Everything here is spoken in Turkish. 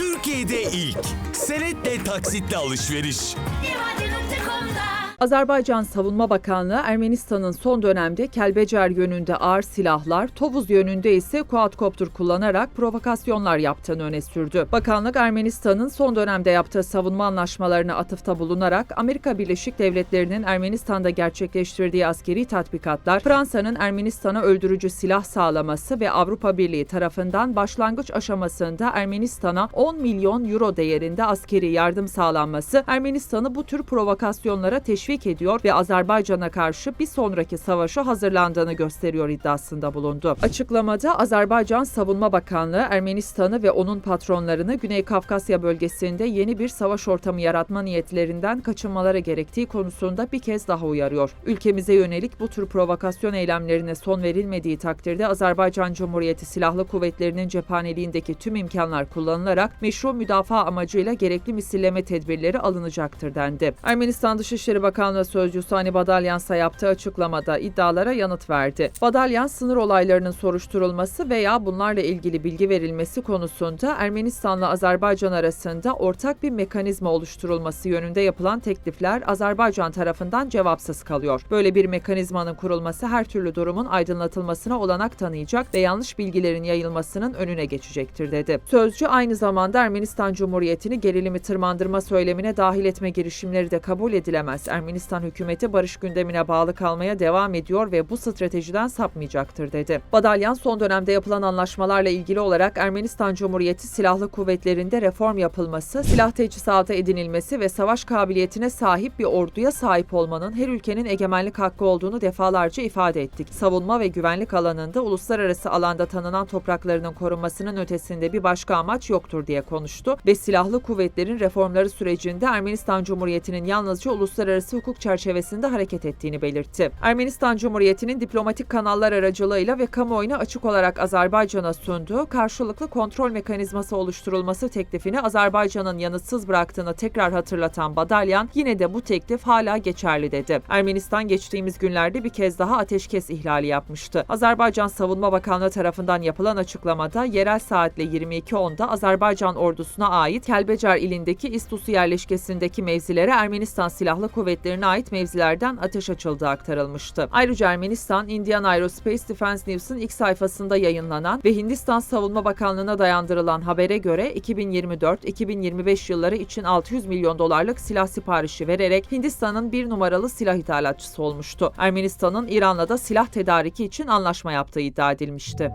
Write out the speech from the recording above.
Türkiye'de ilk. Senetle taksitle alışveriş. Azerbaycan Savunma Bakanlığı Ermenistan'ın son dönemde Kelbecer yönünde ağır silahlar, Tovuz yönünde ise quadcopter kullanarak provokasyonlar yaptığını öne sürdü. Bakanlık Ermenistan'ın son dönemde yaptığı savunma anlaşmalarına atıfta bulunarak Amerika Birleşik Devletleri'nin Ermenistan'da gerçekleştirdiği askeri tatbikatlar, Fransa'nın Ermenistan'a öldürücü silah sağlaması ve Avrupa Birliği tarafından başlangıç aşamasında Ermenistan'a 10 milyon euro değerinde askeri yardım sağlanması Ermenistan'ı bu tür provokasyonlara teşvik ediyor ve Azerbaycan'a karşı bir sonraki savaşa hazırlandığını gösteriyor iddiasında bulundu. Açıklamada Azerbaycan Savunma Bakanlığı Ermenistan'ı ve onun patronlarını Güney Kafkasya bölgesinde yeni bir savaş ortamı yaratma niyetlerinden kaçınmaları gerektiği konusunda bir kez daha uyarıyor. Ülkemize yönelik bu tür provokasyon eylemlerine son verilmediği takdirde Azerbaycan Cumhuriyeti Silahlı Kuvvetleri'nin cephaneliğindeki tüm imkanlar kullanılarak meşru müdafaa amacıyla gerekli misilleme tedbirleri alınacaktır dendi. Ermenistan Dışişleri Bakanlığı Sözcüsü Hani Badalyansa yaptığı açıklamada iddialara yanıt verdi. Badalyan sınır olaylarının soruşturulması veya bunlarla ilgili bilgi verilmesi konusunda Ermenistan'la Azerbaycan arasında ortak bir mekanizma oluşturulması yönünde yapılan teklifler Azerbaycan tarafından cevapsız kalıyor. Böyle bir mekanizmanın kurulması her türlü durumun aydınlatılmasına olanak tanıyacak ve yanlış bilgilerin yayılmasının önüne geçecektir dedi. Sözcü aynı zamanda Ermenistan Cumhuriyeti'ni gerilimi tırmandırma söylemine dahil etme girişimleri de kabul edilemez. Ermenistan hükümeti barış gündemine bağlı kalmaya devam ediyor ve bu stratejiden sapmayacaktır dedi. Badalyan son dönemde yapılan anlaşmalarla ilgili olarak Ermenistan Cumhuriyeti Silahlı Kuvvetleri'nde reform yapılması, silah teçhizatı edinilmesi ve savaş kabiliyetine sahip bir orduya sahip olmanın her ülkenin egemenlik hakkı olduğunu defalarca ifade ettik. Savunma ve güvenlik alanında uluslararası alanda tanınan topraklarının korunmasının ötesinde bir başka amaç yoktur diye konuştu ve silahlı kuvvetlerin reformları sürecinde Ermenistan Cumhuriyeti'nin yalnızca uluslararası hukuk çerçevesinde hareket ettiğini belirtti. Ermenistan Cumhuriyeti'nin diplomatik kanallar aracılığıyla ve kamuoyuna açık olarak Azerbaycan'a sunduğu karşılıklı kontrol mekanizması oluşturulması teklifini Azerbaycan'ın yanıtsız bıraktığını tekrar hatırlatan Badalyan yine de bu teklif hala geçerli dedi. Ermenistan geçtiğimiz günlerde bir kez daha ateşkes ihlali yapmıştı. Azerbaycan Savunma Bakanlığı tarafından yapılan açıklamada yerel saatle 22.10'da Azerbaycan ordusuna ait Kelbecer ilindeki İstusu yerleşkesindeki mevzilere Ermenistan Silahlı Kuvvetleri'ne ait mevzilerden ateş açıldığı aktarılmıştı. Ayrıca Ermenistan, Indian Aerospace Defense News'un ilk sayfasında yayınlanan ve Hindistan Savunma Bakanlığı'na dayandırılan habere göre 2024-2025 yılları için 600 milyon dolarlık silah siparişi vererek Hindistan'ın bir numaralı silah ithalatçısı olmuştu. Ermenistan'ın İran'la da silah tedariki için anlaşma yaptığı iddia edilmişti.